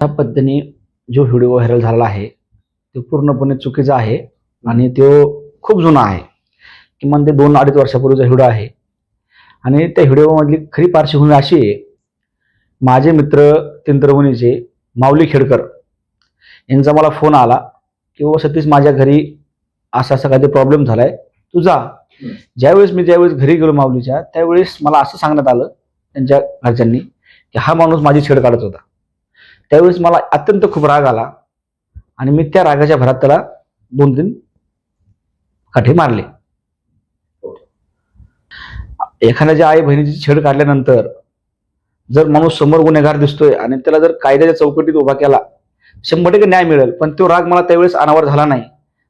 त्या पद्धतीने जो व्हिडिओ व्हायरल झाला आहे तो पूर्णपणे चुकीचा आहे आणि तो खूप जुना आहे. किमान ते दोन अडीच वर्षापूर्वीचा व्हिडिओ आहे. आणि त्या व्हिडिओमधली खरी पार्श्वभूमी अशी आहे माझे मित्र तिंत्रवणीचे माऊली खेडकर यांचा मला फोन आला की बाबा सतीश माझ्या घरी असा असा काहीतरी प्रॉब्लेम झालाय तू जा. ज्यावेळेस मी ज्यावेळेस घरी गेलो माऊलीच्या त्यावेळेस मला असं सांगण्यात आलं त्यांच्या घरच्यांनी की हा माणूस माझी छेड काढत होता. त्यावेळेस मला अत्यंत खूप राग आला. आणि मी त्या रागाच्या भरात त्याला दोन तीन काठी मारले. एखाद्याच्या आई बहिणीची छेड काढल्यानंतर जर माणूस समोर गुन्हेगार दिसतोय आणि त्याला जर कायद्याच्या चौकटीत उभा केला शंभर टक्के न्याय मिळेल. पण तो राग मला त्यावेळेस अनावर झाला नाही.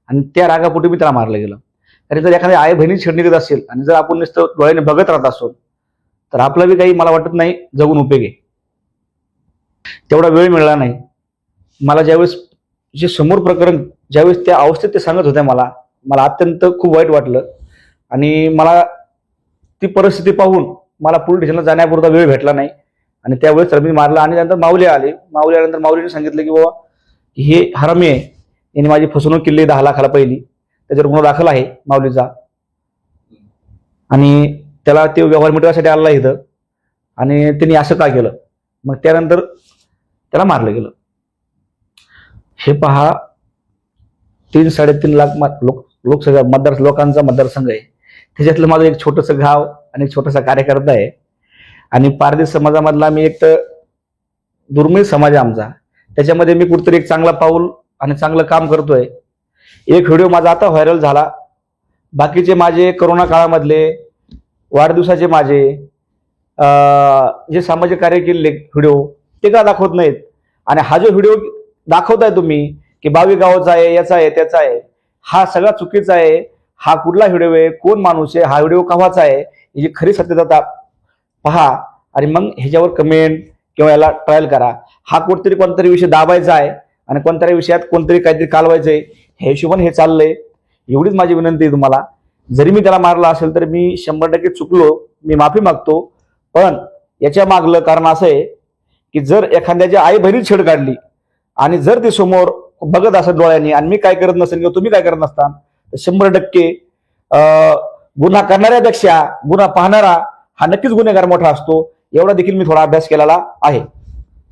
आणि त्या रागापोटी मी त्याला मारलं गेलं. आणि जर एखाद्या आई बहिणी छेड निघत असेल आणि जर आपण नुसतं डोळ्याने बघत राहत असो तर आपलं बी काही मला वाटत नाही जगून उपयोग आहे. तेवढा वेळ मिळाला नाही. मला ज्यावेळेस जे समोर प्रकरण ज्यावेळेस त्या अवस्थेत ते सांगत होत्या मला मला अत्यंत खूप वाईट वाटलं. आणि मला ती परिस्थिती पाहून मला पोलीस स्टेशनला जाण्यापुरता वेळ भेटला नाही. आणि त्यावेळेस तर मी मारला आणि त्यानंतर माऊली आले. माऊली आल्यानंतर माऊलीने सांगितलं की बाबा हे हरामी आहे. याने माझी फसवणूक केली दहा लाखाला पहिली. त्याच्यावर गुन्हा दाखल आहे माऊलीचा. आणि त्याला ते व्यवहार मिटवासाठी आला इथं. आणि त्यांनी असं का केलं? मग त्यानंतर त्याला मारलं गेलं. हे पहा तीन साडेतीन लाख मत- लोक लोकसभा मतदार लोकांचा मतदारसंघ आहे. त्याच्यातलं माझं एक छोटंसं गाव आणि एक छोटासा कार्यकर्ता आहे. आणि पारदेश समाजामधला मी एक तर दुर्मिळ समाज आहे आमचा. त्याच्यामध्ये मी कुठतरी एक चांगला पाऊल आणि चांगलं काम करतोय. एक व्हिडिओ माझा आता व्हायरल झाला. बाकीचे माझे करोना काळामधले वाढदिवसाचे माझे जे सामाजिक कार्य केलेले व्हिडिओ ते का दाखवत नाहीत? आणि हा जो व्हिडिओ दाखवताय तुम्ही की बावी गावाचा आहे याचा आहे त्याचा आहे हा सगळा चुकीचा आहे हा कुठला व्हिडिओ आहे कोण माणूस आहे हा व्हिडिओ कव्हाचा आहे याची खरी सत्यता पहा आणि मग ह्याच्यावर कमेंट किंवा याला ट्रायल करा. हा कुठतरी कोणतरी विषय दाबायचा आहे आणि कोणत्याही विषयात कोणतरी काहीतरी कालवायचंय हे हिशोबाने हे चाललंय. एवढीच माझी विनंती आहे तुम्हाला. जरी मी त्याला मारला असेल तर मी शंभर टक्के चुकलो मी माफी मागतो. पण याच्या मागलं कारण असं आहे की जर एखाद्याची आई बहिणी छेड काढली आणि जर ते समोर बघत असत डोळ्यांनी आणि मी काय करत नसेल किंवा तुम्ही काय करत नसता तर शंभर टक्के गुन्हा करणाऱ्यापेक्षा गुन्हा पाहणारा हा नक्कीच गुन्हेगार मोठा असतो. एवढा देखील मी थोडा अभ्यास केलेला आहे.